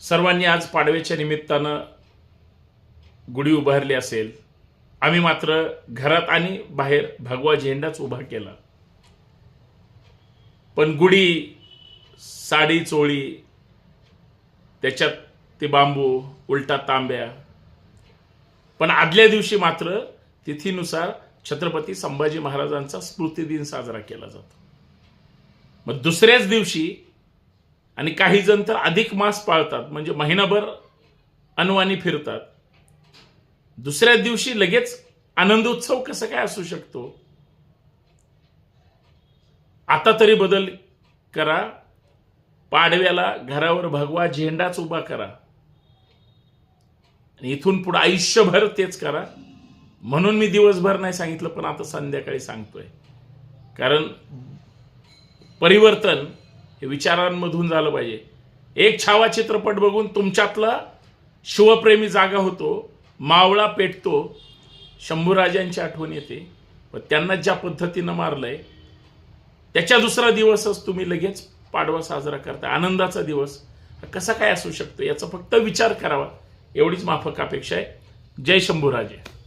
सर्वांनी आज पाडव्याच्या निमित्तानं गुढी उभारली असेल. आम्ही मात्र घरात आणि बाहेर भगवा झेंडाच उभा केला. पण गुढी साडी चोळी त्याच्यात ते बांबू उलटा तांब्या पण आदल्या दिवशी मात्र तिथीनुसार छत्रपती संभाजी महाराजांचा स्मृतिदिन साजरा केला जातो. मग दुसऱ्याच दिवशी आणि काही जण तर अधिक मास पाळतात म्हणजे महिनाभर अनवाणी फिरतात. दुसऱ्या दिवशी लगेच आनंद उत्सव कसं काय असू शकतो? आता तरी बदल करा. पाडव्याला घरावर भगवा झेंडाच उभा करा. आणि इथून पुढे आयुष्यभर तेच करा. म्हणून मी दिवसभर नाही सांगितलं पण आता संध्याकाळी सांगतोय. कारण परिवर्तन हे विचारांमधून झालं पाहिजे. एक छावा चित्रपट बघून तुमच्यातला शिवप्रेमी जागा होतो मावळा पेटतो शंभूराजांची आठवण येते. व त्यांना ज्या पद्धतीनं मारलंय त्याच्या दुसरा दिवसच तुम्ही लगेच पाडवा साजरा करता. आनंदाचा दिवस. कसा काय असू शकतो? याचा फक्त विचार करावा. एवढीच माफक अपेक्षा आहे. जय शंभूराजे.